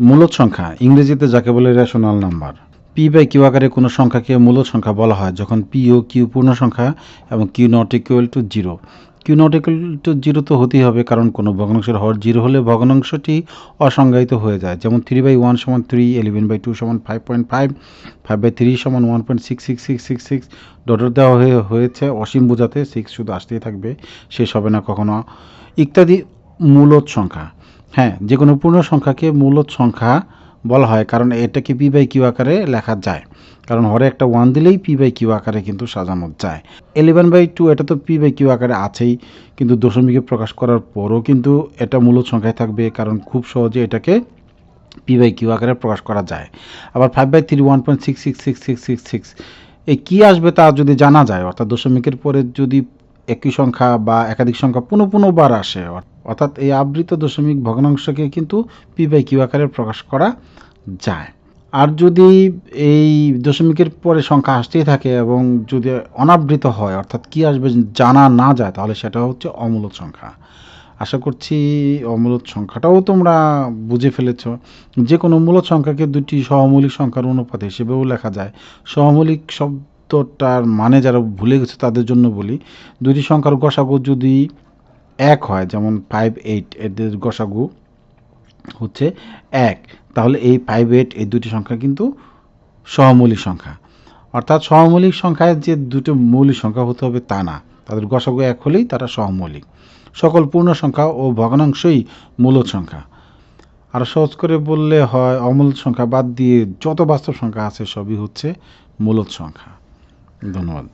মূলদ সংখ্যা। ইংরেজিতে যাকে বলে rational number P by Q আকারে কোনো সংখ্যাকে মূলদ সংখ্যা বলা হয়, যখন পি ও কিউ পূর্ণ সংখ্যা এবং Q not equal to zero Q not equal to zero তো হতেই হবে, কারণ কোনো ভগ্নাংশের হর জিরো হলে ভগ্নাংশটি অসংজ্ঞায়িত হয়ে যায়। যেমন থ্রি বাই ওয়ান সমান থ্রি ইলেভেন বাই টু সমান five point five five by three সমান one point six six six six six ডটর দেওয়া হয়ে, হয়েছে, অসীম বোঝাতে সিক্স শুধু আসতেই থাকবে, শেষ হবে না কখনো। ইত্যাদি মূলদ সংখ্যা। হ্যাঁ যে কোনো পূর্ণ সংখ্যাকে মূলদ সংখ্যা বলা হয়, কারণ এটাকে পি বাই কিউ আকারে লেখা যায়। কারণ হরে একটা ওয়ান দিলেই পি বাই কিউ আকারে কিন্তু সাজানো যায়। এলেভেন বাই টু এটা তো পি বাই কিউ আকারে আছেই, কিন্তু দশমিকে প্রকাশ করার পরও কিন্তু এটা মূলদ সংখ্যায় থাকবে, কারণ খুব সহজে এটাকে পি বাই কিউ আকারে প্রকাশ করা যায়। আবার five by three one point six six six six six six এই কী আসবে তা যদি জানা যায়, অর্থাৎ দশমিকের পরে যদি একই সংখ্যা বা একাধিক সংখ্যা পুনঃ পুনঃবার আসে অর্থাৎ এই আবৃত দশমিক ভগ্নাংশকে কিন্তু পি বাই কিউ আকারে প্রকাশ করা যায়। আর যদি এই দশমিকের পরে সংখ্যা আসতেই থাকে এবং যদি অনাবৃত হয়, অর্থাৎ কী আসবে জানা না যায়, তাহলে সেটা হচ্ছে অমূলদ সংখ্যা। আশা করছি অমূলদ সংখ্যাটাও তোমরা বুঝে ফেলেছ। যে কোনো মূলদ সংখ্যাকে দুটি সহমৌলিক সংখ্যার অনুপাত হিসেবেও লেখা যায়। সহমৌলিক শব্দটার মানে যারা ভুলে গেছে তাদের জন্য বলি দুটি সংখ্যার গসাগু যদি এক হয়, যেমন ফাইভ এইট এদের গসাগু হচ্ছে এক। তাহলে এই ফাইভ এইট এই দুটি সংখ্যা কিন্তু সহমৌলিক সংখ্যা। অর্থাৎ সহমৌলিক সংখ্যায় যে দুটো মৌলিক সংখ্যা হতে হবে তা না। তাদের গসাগু এক হলেই তারা সহমৌলিক সকল পূর্ণ সংখ্যা ও ভগ্নাংশই মূলদ সংখ্যা। আর সহজ করে বললে হয় অমূলদ সংখ্যা বাদ দিয়ে যত বাস্তব সংখ্যা আছে সবই হচ্ছে মূলদ সংখ্যা। ধন্যবাদ।